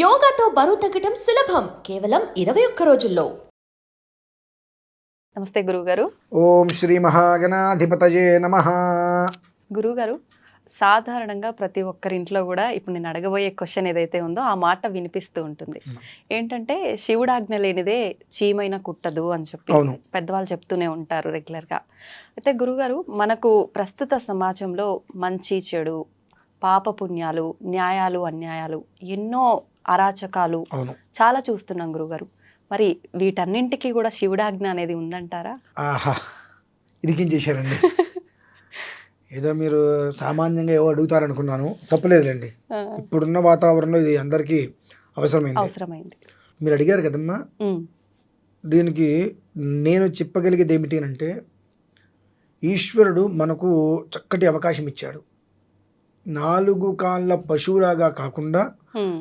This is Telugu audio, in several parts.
యోగాతో బరువు తగ్గటం సులభం. కేవలం ఇరవై ఒక్క రోజుల్లో. నమస్తే గురువుగారు. ఓం శ్రీ మహాగణాధిపతయే నమ. గురువుగారు సాధారణంగా ప్రతి ఒక్కరి ఇంట్లో కూడా ఇప్పుడు నేను అడగబోయే క్వశ్చన్ ఏదైతే ఉందో ఆ మాట వినిపిస్తూ ఉంటుంది. ఏంటంటే శివుడాజ్ఞ లేనిదే చీమైన కుట్టదు అని చెప్పి పెద్దవాళ్ళు చెప్తూనే ఉంటారు రెగ్యులర్గా. అయితే గురుగారు మనకు ప్రస్తుత సమాజంలో మంచి చెడు పాప పుణ్యాలు న్యాయాలు అన్యాయాలు ఎన్నో అరాచకాలు. అవును. చాలా చూస్తున్నాం గురుగారు. మరి వీటన్నింటికి కూడా శివుడాజ్ఞ అనేది ఉందంటారా? ఆహా. ఇరికించేశారండి ఏదో మీరు సామాన్యంగా ఏవో అడుగుతారనుకున్నాను. తప్పలేదులేండి. ఇప్పుడున్న వాతావరణంలో ఇది అందరికీ అవసరమైంది. అవసరమైంది. మీరు అడిగారు కదమ్మా? దీనికి నేను చెప్పగలిగేది ఏమిటి అంటే ఈశ్వరుడు మనకు చక్కటి అవకాశం ఇచ్చాడు. నాలుగు కాళ్ళ పశువులాగా కాకుండా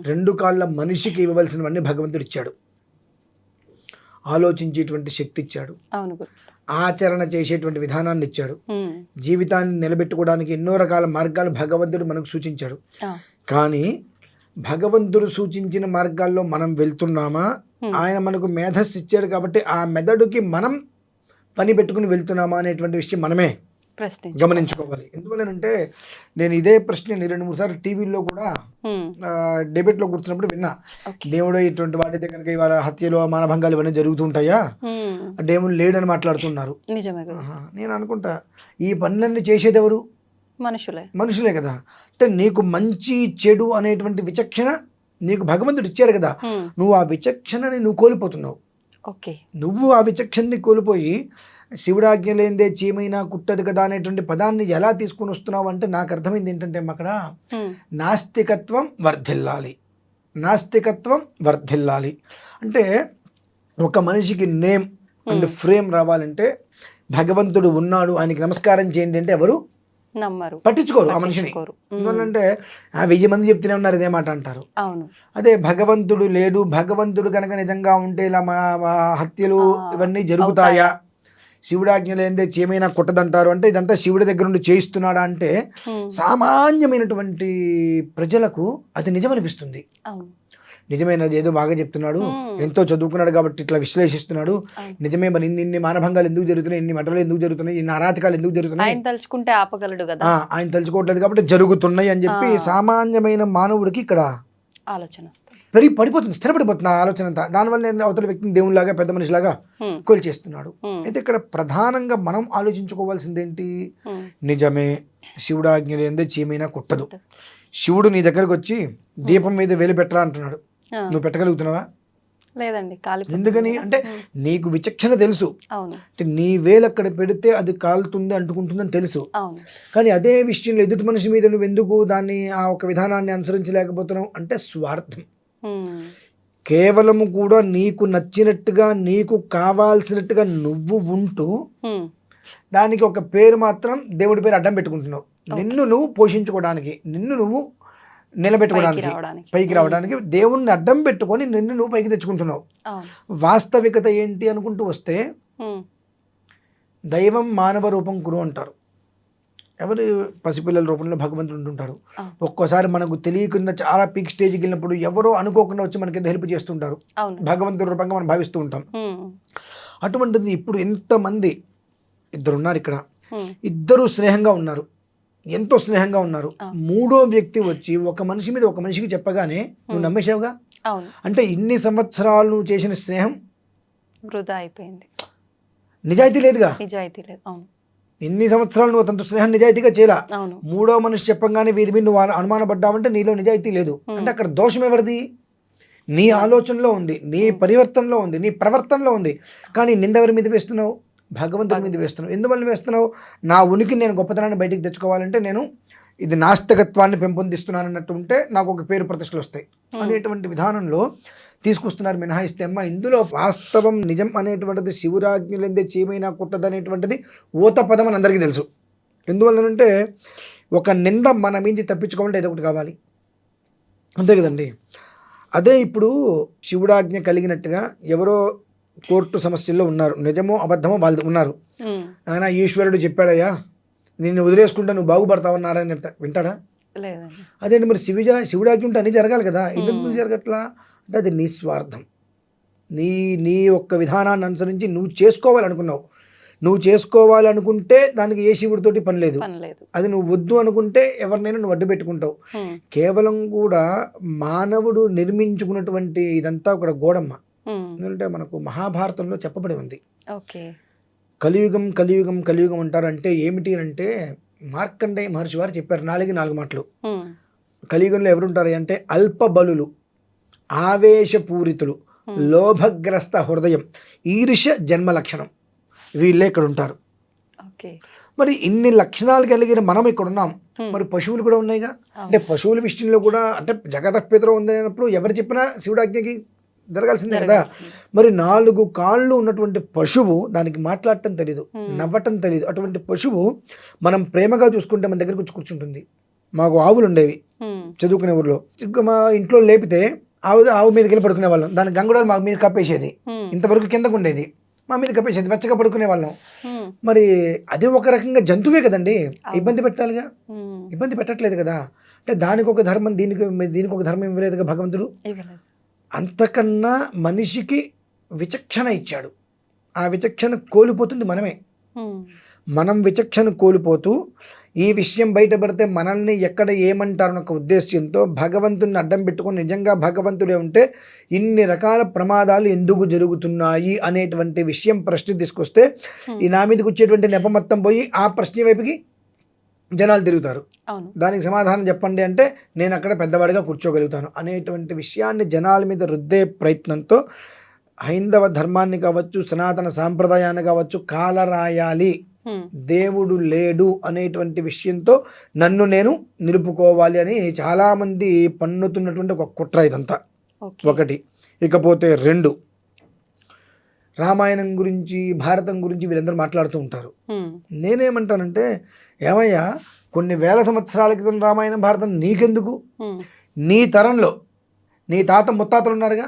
రెండు కాళ్ళ మనిషికి ఇవ్వవలసినవన్నీ భగవంతుడు ఇచ్చాడు. ఆలోచించేటువంటి శక్తి ఇచ్చాడు. ఆచరణ చేసేటువంటి విధానాన్ని ఇచ్చాడు. జీవితాన్ని నిలబెట్టుకోవడానికి ఎన్నో రకాల మార్గాలు భగవంతుడు మనకు సూచించాడు. కానీ భగవంతుడు సూచించిన మార్గాల్లో మనం వెళ్తున్నామా. ఆయన మనకు మేధస్సు ఇచ్చాడు కాబట్టి ఆ మెదడుకి మనం పని పెట్టుకుని వెళ్తున్నామా అనేటువంటి విషయం మనమే. గమనించుకోవాలి. ఎందువల్లనంటే నేను ఇదే ప్రశ్న రెండు మూడు సార్లు టీవీలో కూడా డెబేట్లో కూర్చున్నప్పుడు విన్నా. దేవుడు ఇటువంటి వాడైతే కనుక ఇవాళ హత్యలు మానభంగాలు ఇవన్నీ జరుగుతుంటాయా? దేవుడు లేడని మాట్లాడుతున్నారు. నేను అనుకుంటా ఈ పనులన్నీ చేసేది ఎవరు? మనుషులే. మనుషులే కదా. అంటే నీకు మంచి చెడు అనేటువంటి విచక్షణ నీకు భగవంతుడు ఇచ్చాడు కదా. నువ్వు ఆ విచక్షణని నువ్వు కోల్పోతున్నావు. ఓకే. నువ్వు ఆ విచక్షణని కోల్పోయి శివుడాజ్ఞ లేనిదే చీమైనా కుట్టదు కదా అనేటువంటి పదాన్ని ఎలా తీసుకుని వస్తున్నావు అంటే నాకు అర్థమైంది ఏంటంటే అక్కడ నాస్తికత్వం వర్ధిల్లాలి. నాస్తికత్వం వర్ధిల్లాలి. అంటే ఒక మనిషికి నేమ్ అండ్. ఫ్రేమ్ రావాలంటే భగవంతుడు ఉన్నాడు ఆయనకి నమస్కారం చేయండి అంటే ఎవరు? నమ్మరు. పట్టించుకోరు ఆ మనిషిని. ఎందుకంటే ఆ వెయ్యి మంది చెప్తూనే ఉన్నారు ఇదే మాట అంటారు. అవును. అదే భగవంతుడు లేడు భగవంతుడు కనుక నిజంగా ఉంటే ఇలా మా హత్యలు ఇవన్నీ జరుగుతాయా? శివుడాజ్ఞ లేనిదే చేమైనా కుట్టదంటారు అంటే ఇదంతా శివుడి దగ్గర నుండి చేయిస్తున్నాడా అంటే సామాన్యమైనటువంటి ప్రజలకు అది నిజమనిపిస్తుంది. నిజమైనది ఏదో బాగా చెప్తున్నాడు. ఎంతో చదువుకున్నాడు కాబట్టి ఇట్లా విశ్లేషిస్తున్నాడు. నిజమే మరి ఇన్ని ఇన్ని మానభంగాలు ఎందుకు జరుగుతున్నాయి ఇన్ని మటలు ఎందుకు జరుగుతున్నాయి ఇన్ని అరాచకాలు ఎందుకు జరుగుతున్నాయి? ఆయన తలుచుకుంటే ఆపగలడు కదా. ఆయన తలుచుకోవట్లేదు కాబట్టి జరుగుతున్నాయి అని చెప్పి. సామాన్యమైన మానవుడికి ఇక్కడ ఆలోచన వస్తుంది. పెరిగి పడిపోతుంది స్థిరపడిపోతుంది ఆ ఆలోచన అంతా. దానివల్ల అవతల వ్యక్తిని దేవునిలాగా పెద్ద మనిషిలాగా కొలిచేస్తున్నాడు. అయితే ఇక్కడ ప్రధానంగా మనం ఆలోచించుకోవాల్సింది ఏంటి నిజమే శివుడాజ్ఞ లేనిదే చీమైనా కుట్టదు. శివుడు నీ దగ్గరకు వచ్చి దీపం మీద వేలు పెట్టరా అంటున్నాడు. నువ్వు పెట్టగలుగుతున్నావా? లేదండి ఎందుకని? అంటే నీకు విచక్షణ తెలుసు. అంటే నీ వేలు అక్కడ పెడితే అది కాలుతుంది అంటుకుంటుందని తెలుసు. కానీ అదే విషయంలో ఎదుటి మనిషి మీద నువ్వు ఎందుకు దాన్ని ఆ ఒక విధానాన్ని అనుసరించలేకపోతున్నావు? అంటే స్వార్థం. కేవలము కూడా నీకు నచ్చినట్టుగా నీకు కావాల్సినట్టుగా నువ్వు ఉంటూ దానికి ఒక పేరు మాత్రం దేవుడి పేరు అడ్డం పెట్టుకుంటున్నావు. నిన్ను నువ్వు పోషించుకోవడానికి నిన్ను నువ్వు నిలబెట్టుకోవడానికి పైకి రావడానికి. దేవుణ్ణి అడ్డం పెట్టుకొని నిన్ను నువ్వు పైకి తెచ్చుకుంటున్నావు. వాస్తవికత ఏంటి అనుకుంటూ వస్తే దైవం మానవ రూపం కురు అంటారు. ఎవరు పసిపిల్లల రూపంలో భగవంతుడు ఉంటుంటాడు. ఆ. ఒక్కోసారి మనకు తెలియకుండా చాలా పీక్ స్టేజ్కి వెళ్ళినప్పుడు ఎవరో అనుకోకుండా వచ్చి మనకి హెల్ప్ చేస్తుంటారు. భగవంతుడి రూపంగా మనం భావిస్తూ ఉంటాం. అటువంటిది ఇప్పుడు ఎంతమంది ఇద్దరు ఉన్నారు ఇక్కడ ఇద్దరు స్నేహంగా ఉన్నారు. ఎంతో స్నేహంగా ఉన్నారు. మూడో వ్యక్తి వచ్చి ఒక మనిషి మీద ఒక మనిషికి చెప్పగానే నువ్వు. నమ్మేశావుగా? అంటే ఇన్ని సంవత్సరాలు చేసిన స్నేహం? వృధా అయిపోయింది. నిజాయితీ లేదుగా? నిజాయితీ లేదు. అవును. ఇన్ని సంవత్సరాలు నువ్వు అతనితో స్నేహం నిజాయితీగా చేయాల? మూడో మనిషి చెప్పంగానే వీరి మీద నువ్వు అను- అనుమానపడ్డావంటే నీలో నిజాయితీ లేదు. అంటే అక్కడ దోషం ఎవరిది? నీ ఆలోచనలో ఉంది నీ పరివర్తనలో ఉంది నీ ప్రవర్తనలో ఉంది. కానీ నిందెవరి మీద వేస్తున్నావు? భగవంతుడి మీద వేస్తున్నావు. ఎందువల్ల వేస్తున్నావు? నా ఉనికి నేను గొప్పతనాన్ని బయటికి తెచ్చుకోవాలంటే నేను ఇది నాస్తికత్వాన్ని పెంపొందిస్తున్నాను అన్నట్టు ఉంటే నాకు ఒక పేరు ప్రతిష్టలు వస్తాయి. అనేటువంటి విధానంలో తీసుకొస్తున్నారు మినహాయిస్తే అమ్మ ఇందులో వాస్తవం నిజం అనేటువంటిది శివురాజ్ఞలందే చీమైనా కుట్టదనేటువంటిది ఊత పదం అని అందరికీ తెలుసు. ఎందువల్లనంటే ఒక నింద మన మించి తప్పించుకోవాలంటే ఏదో ఒకటి కావాలి. అంతే కదండి. అదే ఇప్పుడు శివుడాజ్ఞ కలిగినట్టుగా ఎవరో కోర్టు సమస్యల్లో ఉన్నారు. నిజమో అబద్ధమో వాళ్ళు ఉన్నారు. ఆయన ఈశ్వరుడు చెప్పాడయ్యా నిన్ను వదిలేసుకుంటే నువ్వు బాగుపడతావన్నాడని చెప్తా. వింటాడా? అదేంటి మరి శివుజా శివుడాకి ఉంటే అన్నీ జరగాలి కదా. ఇది. జరగట్లా? అంటే అది నిస్వార్థం నీ నీ యొక్క విధానాన్ని అనుసరించి నువ్వు చేసుకోవాలనుకున్నావు. నువ్వు చేసుకోవాలనుకుంటే దానికి ఏ శివుడితోటి పని లేదు. అది నువ్వు వద్దు అనుకుంటే ఎవరినైనా నువ్వు అడ్డు పెట్టుకుంటావు. కేవలం కూడా మానవుడు నిర్మించుకున్నటువంటి ఇదంతా కూడా గోడమ్మ. ఎందుకంటే మనకు మహాభారతంలో చెప్పబడి ఉంది. ఓకే. కలియుగం కలియుగం కలియుగం అంటారంటే ఏమిటి అంటే మార్కండేయ మహర్షి వారు చెప్పారు నాలుగు నాలుగు మాటలు. కలియుగంలో ఎవరుంటారు అంటే అల్ప బలులు ఆవేశపూరితులు లోభగ్రస్త హృదయం ఈర్ష జన్మ లక్షణం. వీళ్ళే ఇక్కడ ఉంటారు ఓకే. మరి ఇన్ని లక్షణాలు కలిగిన మనం ఇక్కడ ఉన్నాం మరి పశువులు కూడా ఉన్నాయిగా. అంటే పశువుల విషయంలో కూడా అంటే జగతపితరం ఉందనేటప్పుడు ఎవరు చెప్పినా శివుడాజ్ఞకి జరగాల్సిందే కదా. మరి నాలుగు కాళ్ళు ఉన్నటువంటి పశువు దానికి మాట్లాడటం తెలియదు Hmm. నవ్వటం తెలియదు అటువంటి పశువు మనం ప్రేమగా చూసుకుంటే మన దగ్గరకు వచ్చి కూర్చుంటుంది. మాకు ఆవులు ఉండేవి చదువుకునే ఊర్లో. మా ఇంట్లో లేపితే ఆవు ఆవు మీదకి వెళ్ళి పడుకునే వాళ్ళం దాని గంగుడాలు మా మీద కప్పేసేది. ఇంతవరకు కిందకు ఉండేది. మా మీద కప్పేసేది. వెచ్చగా పడుకునే వాళ్ళం మరి అది ఒక రకంగా జంతువే కదండి. ఇబ్బంది పెట్టాలిగా? ఇబ్బంది పెట్టట్లేదు కదా. అంటే దానికి ఒక ధర్మం దీనికి దీనికి ఒక ధర్మం ఇవ్వలేదుగా భగవంతుడు? అంతకన్నా మనిషికి విచక్షణ ఇచ్చాడు. ఆ విచక్షణ కోల్పోతుంది మనమే. మనం విచక్షణ కోల్పోతూ ఈ విషయం బయటపడితే మనల్ని ఎక్కడ ఏమంటారన్న ఒక ఉద్దేశ్యంతో భగవంతుని అడ్డం పెట్టుకొని నిజంగా భగవంతుడే ఉంటే ఇన్ని రకాల ప్రమాదాలు ఎందుకు జరుగుతున్నాయి అనేటువంటి విషయం ప్రశ్న తీసుకొస్తే ఈ నా మీదకి వచ్చేటువంటి నెప మొత్తం పోయి ఆ ప్రశ్న వైపుకి జనాలు తిరుగుతారు. దానికి సమాధానం చెప్పండి అంటే నేను అక్కడ పెద్దవాడిగా కూర్చోగలుగుతాను అనేటువంటి విషయాన్ని జనాల మీద రుద్దే ప్రయత్నంతో హైందవ ధర్మాన్ని కావచ్చు సనాతన సాంప్రదాయాన్ని కావచ్చు కాలరాయాలి. దేవుడు లేడు అనేటువంటి విషయంతో నన్ను నేను నిలుపుకోవాలి అని చాలామంది పన్నుతున్నటువంటి ఒక కుట్ర ఇదంతా. ఒకటి. ఇకపోతే రెండు. రామాయణం గురించి భారతం గురించి వీళ్ళందరూ మాట్లాడుతూ ఉంటారు. నేనేమంటానంటే ఏమయ్యా కొన్ని వేల సంవత్సరాల క్రితం రామాయణం భారతం నీకెందుకు? నీ తరంలో నీ తాత ముత్తాతలు ఉన్నారుగా?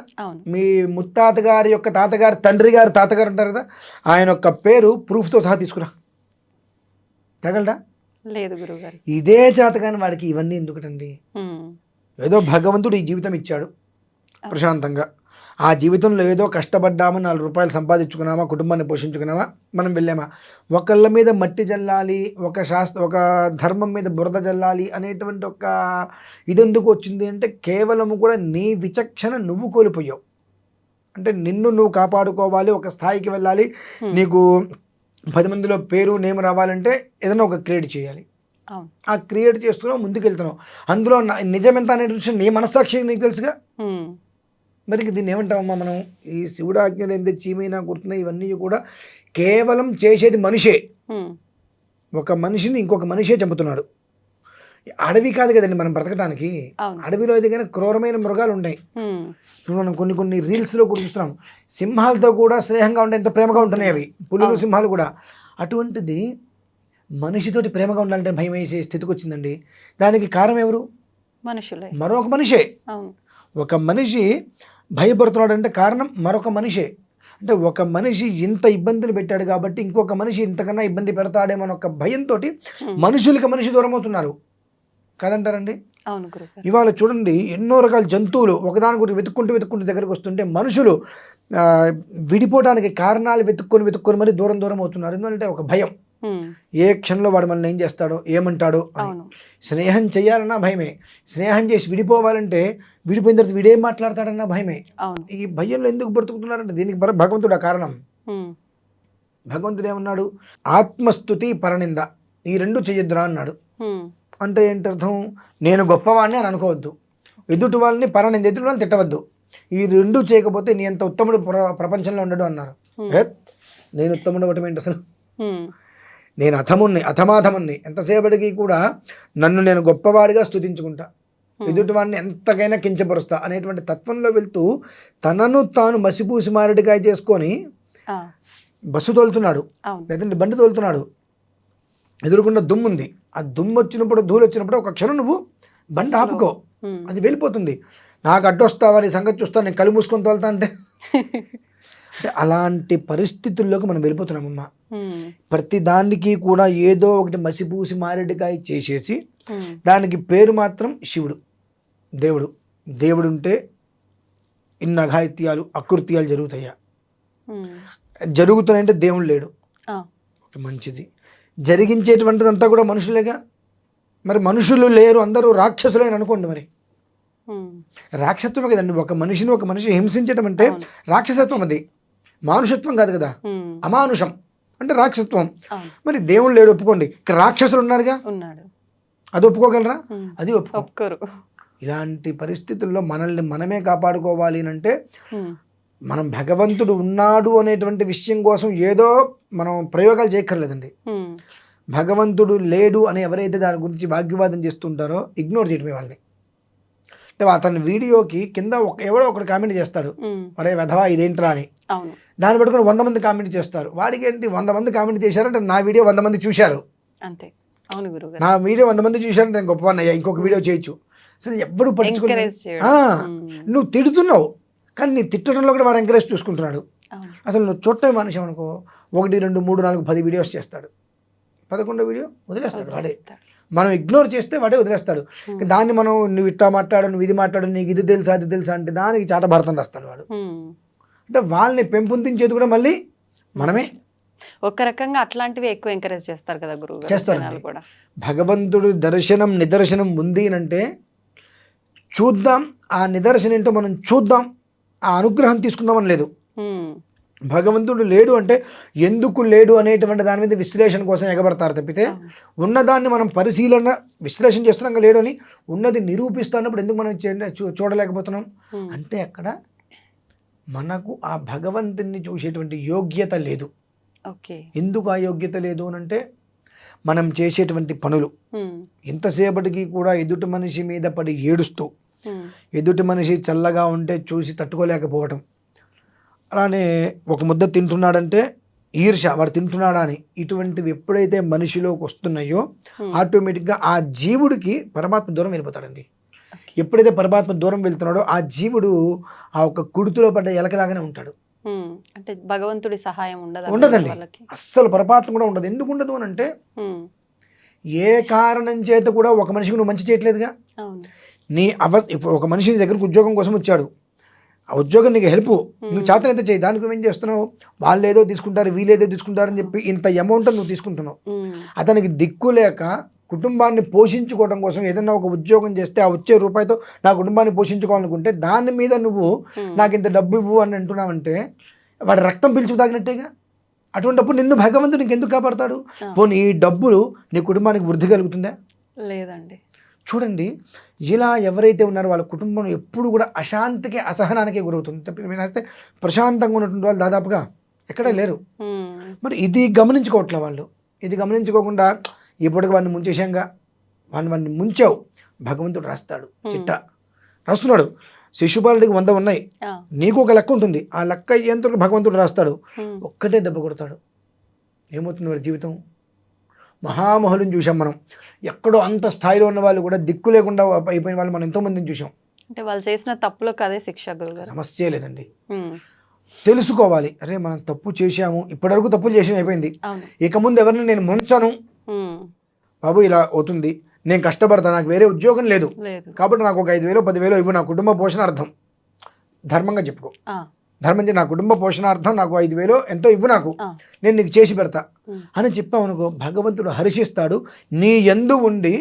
మీ ముత్తాత గారి యొక్క తాతగారు తండ్రి గారు తాతగారు ఉంటారు కదా? ఆయన యొక్క పేరు ప్రూఫ్తో సహా తీసుకురా. తగలడా? లేదు గురుగారు ఇదే చేతగాని వాడికి ఇవన్నీ ఎందుకటండి? ఏదో భగవంతుడు ఈ జీవితం ఇచ్చాడు ప్రశాంతంగా. ఆ జీవితంలో ఏదో కష్టపడ్డామా నాలుగు రూపాయలు సంపాదించుకున్నామా కుటుంబాన్ని పోషించుకున్నామా మనం వెళ్ళామా? ఒకళ్ళ మీద మట్టి జల్లాలి ఒక శాస్త్ర ఒక ధర్మం మీద బురద జల్లాలి అనేటువంటి ఒక ఇదెందుకు వచ్చింది అంటే కేవలము కూడా నీ విచక్షణ నువ్వు కోల్పోయావు. అంటే నిన్ను నువ్వు కాపాడుకోవాలి ఒక స్థాయికి వెళ్ళాలి. నీకు పది మందిలో పేరు నేమ్ రావాలంటే ఏదైనా ఒక క్రియేట్ చేయాలి. ఆ క్రియేట్ చేస్తున్నావు ముందుకు వెళ్తున్నావు అందులో నిజం ఎంత అనే విషయం నీ మనస్సాక్షి నీకు తెలుసుగా? మరి దీన్ని ఏమంటామమ్మా మనం? ఈ శివుడు ఆజ్ఞలు ఎంత చీమైనా కుడుతున్నాయి ఇవన్నీ కూడా కేవలం చేసేది మనిషే. ఒక మనిషిని ఇంకొక మనిషే చంపుతున్నాడు. అడవి కాదు కదండి మనం బ్రతకడానికి అడవిలో కానీ క్రూరమైన మృగాలు ఉన్నాయి ఉమ్, ఇప్పుడు మనం కొన్ని కొన్ని రీల్స్లో కూడా చూస్తున్నాం. సింహాలతో కూడా స్నేహంగా ఉంటే ఎంత ప్రేమగా ఉంటున్నాయి అవి. పులులు. సింహాలు కూడా. అటువంటిది మనిషితోటి ప్రేమగా ఉండాలంటే భయం వేసే స్థితికి వచ్చిందండి. దానికి కారణం ఎవరు? మనుషులే. మరొక మనిషే. ఒక మనిషి భయపడుతున్నాడు అంటే కారణం మరొక మనిషే. అంటే ఒక మనిషి ఇంత ఇబ్బందులు పెట్టాడు కాబట్టి ఇంకొక మనిషి ఇంతకన్నా ఇబ్బంది పెడతాడేమో ఒక భయంతో మనుషులకి మనిషి దూరం అవుతున్నారు. కాదంటారండి? అవును ఇవాళ చూడండి ఎన్నో రకాల జంతువులు ఒకదాని గురించి వెతుక్కుంటూ వెతుక్కుంటూ దగ్గరకు వస్తుంటే మనుషులు విడిపోవడానికి కారణాలు వెతుక్కొని వెతుక్కొని మరి దూరం దూరం అవుతున్నారు. ఎందుకంటే ఒక భయం. ఏ క్షణంలో వాడు మనల్ని ఏం చేస్తాడో ఏమంటాడో అని. స్నేహం చేయాలన్నా భయమే. స్నేహం చేసి విడిపోవాలంటే విడిపోయిన తర్వాత వీడేం మాట్లాడతాడన్నా భయమే. ఈ భయంలో ఎందుకు బ్రతుకుతున్నారంటే దీనికి భగవంతుడు ఆ కారణం. భగవంతుడు ఏమన్నాడు? ఆత్మస్థుతి పరనింద. ఈ రెండు చెయ్యొద్దురా అన్నాడు. అంటే ఏంటి అర్థం నేను గొప్పవాడిని అని అనుకోవద్దు. ఎదుటి వాళ్ళని పరనింద ఎదుటి వాళ్ళని తిట్టవద్దు. ఈ రెండు చేయకపోతే నీ అంత ఉత్తముడు ప్ర- ప్రపంచంలో ఉండడు అన్నారు. నేను ఉత్తముడు అవ్వటం ఏంటి అసలు? నేను అథముణ్ణి అథమాథముణ్ణి ఎంతసేపటికి కూడా నన్ను నేను గొప్పవాడిగా స్తుతించుకుంటా. ఉమ్, ఎదుటివాడిని ఎంతకైనా కించపరుస్తా అనేటువంటి తత్వంలో వెళ్తూ తనను తాను మసిపూసి మారడికాయ చేసుకొని బస్సు తోలుతున్నాడు. లేదంటే బండి తోలుతున్నాడు. ఎదురుకుండా దుమ్ము ఉంది ఆ దుమ్ము వచ్చినప్పుడు ధూళి వచ్చినప్పుడు ఒక క్షణం నువ్వు బండి ఆపుకో. అది వెళ్ళిపోతుంది. నాకు అడ్డొస్తావా నీ సంగతి చూస్తా నేను కళ్ళు మూసుకొని తోలుతా అంటే. అంటే అలాంటి పరిస్థితుల్లోకి మనం వెళ్ళిపోతున్నామమ్మా ప్రతి దానికి కూడా ఏదో ఒకటి మసిపూసి మారేడుకాయ చేసేసి దానికి పేరు మాత్రం శివుడు దేవుడు. దేవుడు ఉంటే ఇన్ని అఘాయిత్యాలు అకృత్యాలు జరుగుతాయా? జరుగుతున్నాయంటే దేవుడు లేడు. మంచిది. జరిగించేటువంటిదంతా కూడా మనుషులేగా? మరి మనుషులు లేరు అందరూ రాక్షసులే అని అనుకోండి మరి. ఉమ్, రాక్షసత్వమే కదండి ఒక మనిషిని ఒక మనిషి హింసించడం అంటే. రాక్షసత్వం అది. మానుషత్వం కాదు కదా. అమానుషం అంటే రాక్షసత్వం. మరి దేవుడు లేడు ఒప్పుకోండి. ఇక్కడ రాక్షసులు ఉన్నారుగా? అది ఒప్పుకోగలరా? అది ఒప్పుకో. ఒప్పుకోరు. ఇలాంటి పరిస్థితుల్లో మనల్ని మనమే కాపాడుకోవాలి అని అంటే మనం భగవంతుడు ఉన్నాడు అనేటువంటి విషయం కోసం ఏదో మనం ప్రయోగాలు చేయక్కర్లేదండి. భగవంతుడు లేడు అని ఎవరైతే దాని గురించి వాగ్వివాదం చేస్తుంటారో ఇగ్నోర్ చేయడమే వాళ్ళని అంటే అతని వీడియోకి కింద ఒక ఎవడో ఒకడు కామెంట్ చేస్తాడు. అరే వెధవా ఇదేంట్రా అని. దాన్ని పట్టుకొని వంద మంది కామెంట్ చేస్తారు. వాడికి ఏంటి వంద మంది కామెంట్ చేశారంటే నా వీడియో వంద మంది చూశారు. అంతే. అవును గురుగారు నా వీడియో వంద మంది చూశారంటే నేను గొప్ప అయ్యా ఇంకొక వీడియో చేయొచ్చు. అసలు ఆ, ఉమ్, నువ్వు తిడుతున్నావు కానీ నీ తిట్టడంలో కూడా వాడు ఎంకరేజ్ చూసుకుంటున్నాడు. అసలు నువ్వు చుట్టే మనిషి అనుకో ఒకటి రెండు మూడు నాలుగు పది వీడియోస్ చేస్తాడు. పదకొండో వీడియో వదిలేస్తాడు వాడే. మనం ఇగ్నోర్ చేస్తే వాడే వదిలేస్తాడు. దాన్ని మనం నువ్వు ఇట్టా మాట్లాడు నువ్వు ఇది మాట్లాడు నీకు ఇది తెలుసా అది తెలుసా అంటే దానికి చాట భరతం రాస్తాడు వాడు. అంటే వాళ్ళని పెంపొందించేది కూడా మళ్ళీ మనమే. ఒక రకంగా అట్లాంటివి ఎక్కువ ఎంకరేజ్ చేస్తారు కదా గురువు. జనాలు కూడా. భగవంతుడు దర్శనం నిదర్శనం ఉంది అని అంటే చూద్దాం ఆ నిదర్శనం ఏంటో మనం చూద్దాం ఆ అనుగ్రహం తీసుకుందామని లేదు. భగవంతుడు లేడు అంటే ఎందుకు లేడు అనేటువంటి దాని మీద విశ్లేషణ కోసం ఎగబడతారు తప్పితే. ఉన్నదాన్ని మనం పరిశీలన విశ్లేషణ చేస్తున్నాం లేడు అని ఉన్నది నిరూపిస్తున్నప్పుడు ఎందుకు మనం చూడలేకపోతున్నాం? అంటే అక్కడ మనకు ఆ భగవంతుని చూసేటువంటి యోగ్యత లేదు. ఓకే. ఎందుకు ఆ యోగ్యత లేదు అని అంటే మనం చేసేటువంటి పనులు. ఎంతసేపటికి కూడా ఎదుటి మనిషి మీద పడి ఏడుస్తూ ఎదుటి మనిషి చల్లగా ఉంటే చూసి తట్టుకోలేకపోవటం. అలానే ఒక ముద్ద తింటున్నాడంటే ఈర్ష వాడు తింటున్నాడా అని. ఇటువంటివి ఎప్పుడైతే మనిషిలోకి వస్తున్నాయో ఆటోమేటిక్గా ఆ జీవుడికి పరమాత్మ దూరం వెళ్ళిపోతాడండి. ఎప్పుడైతే పరమాత్మ దూరం వెళ్తున్నాడో ఆ జీవుడు ఆ ఒక కుడుతులో పడ్డ ఎలకలాగానే ఉంటాడు. అంటే భగవంతుడి సహాయం ఉండదు ఉండదండి. అస్సలు పొరపాట్లు కూడా ఉండదు. ఎందుకు ఉండదు అని అంటే ఏ కారణం చేత కూడా ఒక మనిషికి నువ్వు మంచి చేయట్లేదుగా? నీ అవ ఒక మనిషి నీ దగ్గరకు ఉద్యోగం కోసం వచ్చాడు. ఆ ఉద్యోగం నీకు హెల్ప్ నువ్వు చేతనైతే చేయి. దానికి నువ్వేం చేస్తున్నావు? వాళ్ళు ఏదో తీసుకుంటారు వీళ్ళు ఏదో తీసుకుంటారని చెప్పి ఇంత అమౌంట్ నువ్వు తీసుకుంటున్నావు. ఉమ్, అతనికి దిక్కు లేక కుటుంబాన్ని పోషించుకోవడం కోసం ఏదైనా ఒక ఉద్యోగం చేస్తే ఆ వచ్చే రూపాయితో నా కుటుంబాన్ని పోషించుకోవాలనుకుంటే దాని మీద నువ్వు ఉమ్, నాకు ఇంత డబ్బు ఇవ్వు అని అంటున్నావంటే వాడి రక్తం పిలుచు తాగినట్టేగా అటువంటిప్పుడు నిన్ను భగవంతుడు నీకెందుకు కాపాడతాడు. పోనీ ఈ డబ్బులు నీ కుటుంబానికి వృద్ధి కలుగుతుందా? లేదండి. చూడండి ఇలా ఎవరైతే ఉన్నారో వాళ్ళ కుటుంబం ఎప్పుడు కూడా అశాంతికి అసహనానికే గురవుతుంది. తప్పి వేస్తే ప్రశాంతంగా ఉన్నటువంటి వాళ్ళు దాదాపుగా ఎక్కడే లేరు. మరి ఇది గమనించుకోవట్లే వాళ్ళు. ఇది గమనించుకోకుండా ఇప్పటికి వాడిని ముంచేశాంగా వాడిని వాడిని ముంచావు భగవంతుడు రాస్తాడు. చిట్ట. రాస్తున్నాడు. శిశుపాలుడికి వంద ఉన్నాయి. నీకు ఒక లెక్క ఉంటుంది. ఆ లెక్క అయ్యేంతవరకు భగవంతుడు రాస్తాడు. ఒక్కటే దెబ్బ కొడతాడు. ఏమవుతుంది వాడి జీవితం? మహామహులను చూసాం మనం. ఎక్కడో అంత స్థాయిలో ఉన్న వాళ్ళు కూడా దిక్కు లేకుండా అయిపోయిన వాళ్ళు మనం ఎంతోమందిని చూసాం అంటే వాళ్ళు చేసిన తప్పులకు అదే శిక్ష సమస్య లేదండి. తెలుసుకోవాలి. అరే మనం తప్పు చేశాము. ఇప్పటివరకు తప్పులు చేసిన అయిపోయింది. ఇక ముందు ఎవరిని నేను ముంచను? బాబు ఇలా అవుతుంది. నేను కష్టపడతాను నాకు వేరే ఉద్యోగం లేదు. కాబట్టి నాకు ఒక ఐదు వేలు పదివేలు ఇవ్వు. నా కుటుంబ పోషణార్థం ధర్మంగా చెప్పుకో. ఆ, ధర్మం చే- నా కుటుంబ పోషణార్థం నాకు ఐదు వేలు ఎంతో ఇవ్వు నాకు. నేను నీకు చేసి పెడతా. అని చెప్పావు అనుకో భగవంతుడు హర్షిస్తాడు నీ ఎందు ఉండి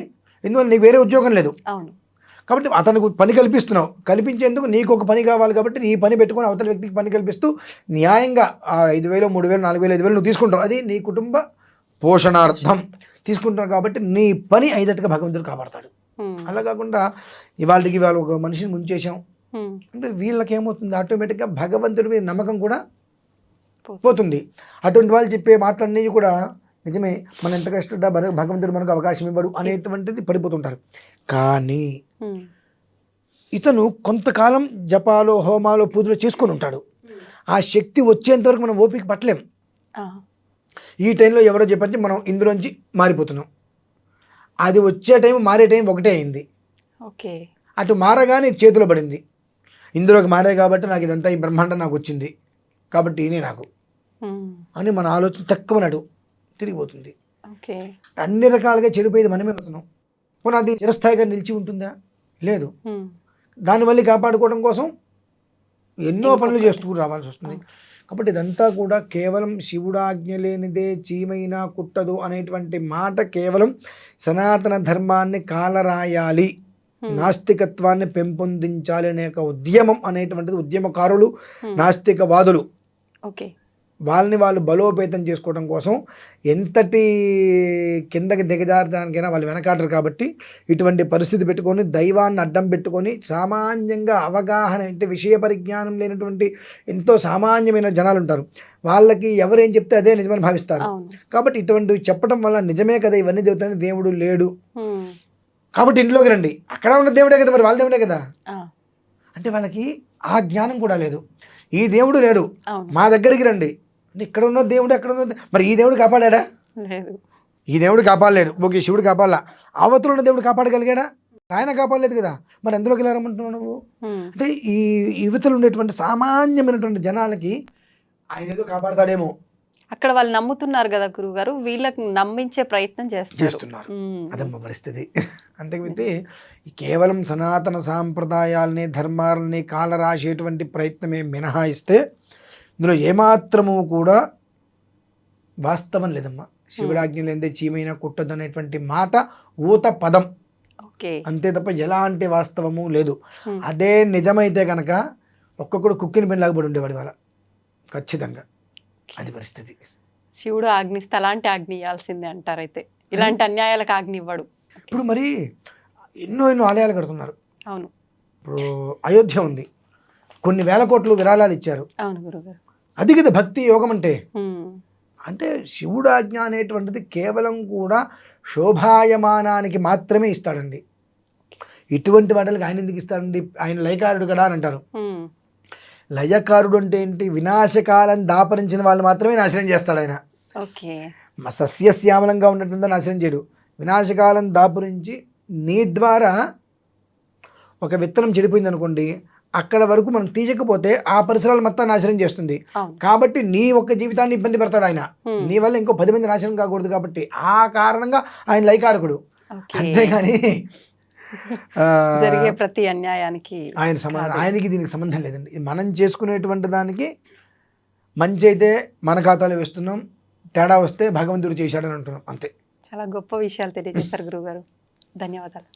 ఎందువల్ల నీకు వేరే ఉద్యోగం లేదు. కాబట్టి అతనికి పని కల్పిస్తున్నావు. కల్పించేందుకు నీకు ఒక పని కావాలి కాబట్టి నీ పని పెట్టుకొని అవతల వ్యక్తికి పని కల్పిస్తూ న్యాయంగా ఆ ఐదు వేలు మూడు వేలు నాలుగు వేలు ఐదు వేలు నువ్వు తీసుకుంటావు. అది నీ కుటుంబ పోషణార్థం తీసుకుంటున్నావు కాబట్టి నీ పని అయినట్టుగా భగవంతుడు కాపాడతాడు. అలా కాకుండా ఇవాళకి ఇవాళ ఒక మనిషిని ముంచేసాం అంటే వీళ్ళకి ఏమవుతుంది ఆటోమేటిక్గా భగవంతుడి మీద నమ్మకం కూడా పోతుంది. అటువంటి వాళ్ళు చెప్పే మాటలన్నీ కూడా నిజమే మనం ఎంత కష్టపడ్డా భగ- భగవంతుడు మనకు అవకాశం ఇవ్వడు అనేటువంటిది పడిపోతుంటారు. కానీ ఇతను కొంతకాలం జపాలో హోమాలో పూజలు చేసుకొని ఉంటాడు. ఆ శక్తి వచ్చేంత వరకు మనం ఓపిక పట్టలేం. ఈ టైంలో ఎవరో చెప్పంటే మనం ఇందులోంచి మారిపోతున్నాం. అది వచ్చే టైం మారే టైం ఒకటే అయింది. ఓకే. అటు మారగానే చేతిలో పడింది. ఇందులోకి మారే కాబట్టి నాకు ఇదంతా ఈ బ్రహ్మాండం నాకు వచ్చింది. కాబట్టి ఈయనే నాకు. అని మన ఆలోచన తక్కువ నడు. తిరిగిపోతుంది. అన్ని రకాలుగా చెడిపోయేది మనమే అవుతున్నాం. పోనీ అది చిరస్థాయిగా నిలిచి ఉంటుందా? లేదు. దాన్ని మళ్ళీ కాపాడుకోవడం కోసం ఎన్నో పనులు. చేస్తూ రావాల్సి వస్తుంది. కాబట్టి ఇదంతా కూడా కేవలం శివుడాజ్ఞ లేనిదే చీమైనా కుట్టదు అనేటువంటి మాట కేవలం సనాతన ధర్మాన్ని కాలరాయాలి. నాస్తికత్వాన్ని పెంపొందించాలి అనే ఒక ఉద్యమం అనేటువంటిది ఉద్యమకారులు నాస్తికవాదులు. ఓకే. వాళ్ళని వాళ్ళు బలోపేతం చేసుకోవడం కోసం ఎంతటి కిందకి దిగజారడానికైనా వాళ్ళు వెనకాడరు కాబట్టి ఇటువంటి పరిస్థితి పెట్టుకొని దైవాన్ని అడ్డం పెట్టుకొని సామాన్యంగా అవగాహన అంటే విషయ పరిజ్ఞానం లేనటువంటి ఎంతో సామాన్యమైన జనాలు ఉంటారు వాళ్ళకి ఎవరేం చెప్తే అదే నిజమని భావిస్తారు. కాబట్టి ఇటువంటివి చెప్పడం వల్ల నిజమే కదా ఇవన్నీ చెబుతాయని దేవుడు లేడు. కాబట్టి ఇంట్లోకి రండి. అక్కడ ఉన్న దేవుడే కదా మరి వాళ్ళ దేవుడే కదా? అంటే వాళ్ళకి ఆ జ్ఞానం కూడా లేదు. ఈ దేవుడు లేడు. మా దగ్గరికి రండి. ఇక్కడ ఉన్న దేవుడు ఎక్కడ ఉన్న మరి ఈ దేవుడు కాపాడా ఈ దేవుడు కాపాడలేడు. ఓకే శివుడు కాపాడలా. అవతల ఉన్న దేవుడు కాపాడగలిగాడా? ఆయన కాపాడలేదు కదా. మరి ఎందులోకి వెళ్ళి రమ్మంటున్నావు నువ్వు? అంటే ఈ యువతలు ఉండేటువంటి సామాన్యమైనటువంటి జనాలకి ఆయన ఏదో కాపాడతాడేమో. అక్కడ వాళ్ళు నమ్ముతున్నారు కదా గురువు గారు వీళ్ళకి నమ్మించే ప్రయత్నం చేస్తారు. చేస్తున్నారు. అదమ్మ పరిస్థితి. అంతకుమించి కేవలం సనాతన సాంప్రదాయాల్ని ధర్మాలని కాలరాసేటువంటి ప్రయత్నమే మినహాయిస్తే ఇందులో ఏమాత్రము కూడా వాస్తవం లేదమ్మా. శివుడాజ్ఞ లేదే చీమైనా కుట్టదు అనేటువంటి మాట ఊత పదం. ఓకే. అంతే తప్ప ఎలాంటి వాస్తవము లేదు. అదే నిజమైతే కనుక ఒక్కొక్కడు కుక్కిని పెళ్ళాగబడి ఉండేవాడు వాళ్ళ ఖచ్చితంగా. అది పరిస్థితి. శివుడు ఆజ్ఞిస్తే అలాంటి ఆజ్ఞ ఇవ్వాల్సిందే అంటారైతే ఇలాంటి అన్యాయాలకు ఆజ్ఞ ఇవ్వడు. ఇప్పుడు మరి ఎన్నో ఎన్నో ఆలయాలు కడుతున్నారు. అవును. ఇప్పుడు అయోధ్య ఉంది. కొన్ని వేల కోట్లు విరాళాలు ఇచ్చారు. అవును గురుగారు. అది కదా భక్తి యోగం అంటే. అంటే శివుడు ఆజ్ఞ అనేటువంటిది కేవలం కూడా శోభాయమానానికి మాత్రమే ఇస్తాడండి. ఇటువంటి వాటికి ఆయన ఎందుకు ఇస్తాడండి? ఆయన లయకారుడు కదా అని అంటారు. లయకారుడు అంటే ఏంటి వినాశకాలం దాపరించిన వాళ్ళు మాత్రమే నాశనం చేస్తాడు ఆయన. ఓకే. మ- సస్యశ్యామలంగా ఉన్నట్టుందో నాశనం చేయడు. వినాశకాలం దాపురించి నీ ద్వారా ఒక విత్తనం చెడిపోయింది అనుకోండి అక్కడ వరకు మనం తీయకపోతే ఆ పరిసరాలు మొత్తం నాశనం చేస్తుంది. కాబట్టి నీ ఒక్క జీవితాన్ని ఇబ్బంది పెడతాడు ఆయన. నీ వల్ల ఇంకో పది మంది నాశనం కాకూడదు కాబట్టి ఆ కారణంగా ఆయన లైకారకుడు అంతేగాని జరిగే ప్రతి అన్యాయానికి ఆయన సంబంధం ఆయనకి దీనికి సంబంధం లేదండి. మనం చేసుకునేటువంటి దానికి మంచి అయితే మన ఖాతాలో వేస్తున్నాం తేడా వస్తే భగవంతుడు చేశాడని అంటున్నాం అంతే. చాలా గొప్ప విషయాలు తెలియచేస్తారు గురువు గారు ధన్యవాదాలు.